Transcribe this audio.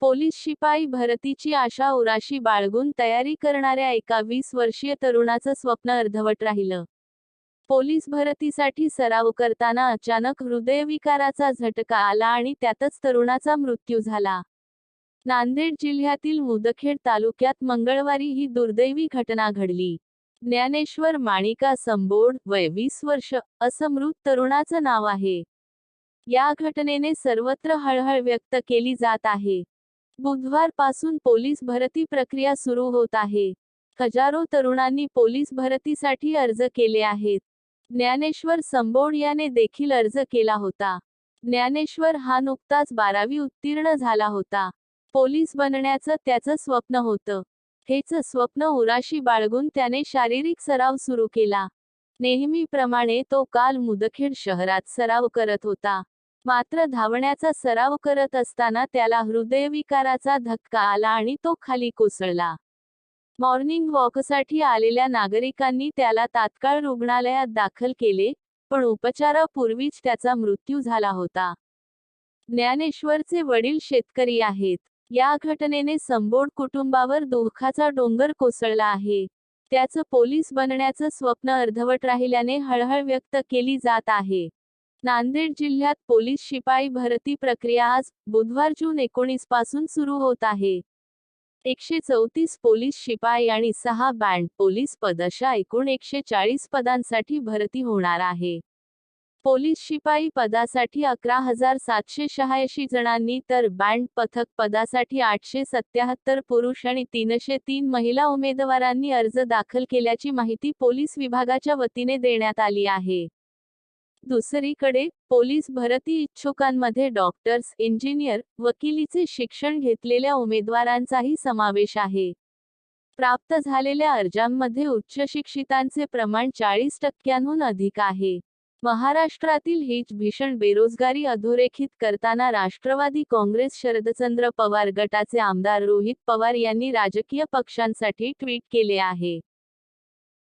Police शिपाई भरतीची आशा उराशी बाळगून तयारी करणाऱ्या एका वीस वर्षीय तरुणाचं स्वप्न अर्धवट राहिलं. पोलीस भरतीसाठी सराव करताना अचानक हृदयविकाराचा झटका आला आणि त्यातच तरुणाचा मृत्यू झाला. नांदेड जिल्ह्यातील मुदखेड तालुक्यात मंगळवारी ही दुर्दैवी घटना घडली. ज्ञानेश्वर माणिका संबोड वय वीस वर्ष असं मृत तरुणाचं नाव आहे. या घटनेने सर्वत्र हळहळ व्यक्त केली जात आहे. बुधवारपासून पोलीस भरती प्रक्रिया सुरू होत आहे. हजारो तरुणांनी पोलीस भरतीसाठी अर्ज केले आहेत. ज्ञानेश्वर संबोड याने देखील अर्ज केला होता. ज्ञानेश्वर हा नुकताच बारावी उत्तीर्ण झाला होता. पोलीस बनण्याचं त्याचं स्वप्न होतं. हेच स्वप्न उराशी बाळगून त्याने शारीरिक सराव सुरू केला. नेहमीप्रमाणे तो काल मुदखेड शहरात सराव करत होता. मात्र धावण्याचा सराव करत असताना त्याला हृदयविकाराचा धक्का आला आणि तो खाली कोसळला. मॉर्निंग वॉकसाठी आलेल्या नागरिकांनी त्याला तात्काळ रुग्णालयात दाखल केले पण उपचारापूर्वीच त्याचा मृत्यू झाला होता. ज्ञानेश्वरचे वडील शेतकरी आहेत. या घटनेने संबोड कुटुंबावर दुःखाचा डोंगर कोसळला आहे. त्याचं पोलीस बनण्याचं स्वप्न अर्धवट राहिल्याने हळहळ व्यक्त केली जात आहे. नांदेड जिल्ह्यात पोलीस शिपाई भरती प्रक्रिया आज बुधवार जून एकोणीसपासून सुरू होत आहे. एकशे चौतीस पोलीस शिपाई आणि सहा बँड पोलीस पद अशा एकूण एकशे चाळीस पदांसाठी भरती होणार आहे. पोलीस शिपाई पदासाठी अकरा हजार सातशे शहाऐंशी जणांनी तर बँड पथक पदासाठी आठशे सत्याहत्तर पुरुष आणि तीनशे तीन महिला उमेदवारांनी अर्ज दाखल केल्याची माहिती पोलीस विभागाच्या वतीने देण्यात आली आहे. दुसरीकडे पोलीस भरती इच्छुकांमध्ये डॉक्टर्स इंजिनियर वकिलीचे शिक्षण घेतलेल्या उमेदवारांचाही समावेश आहे. प्राप्त झालेल्या अर्जांमध्ये उच्च शिक्षितांचे प्रमाण चाळीस टक्क्यांहून अधिक आहे. महाराष्ट्रातील हीच भीषण बेरोजगारी अधोरेखित करताना राष्ट्रवादी काँग्रेस शरदचंद्र पवार गटाचे आमदार रोहित पवार यांनी राजकीय पक्षांसाठी ट्विट केले आहे.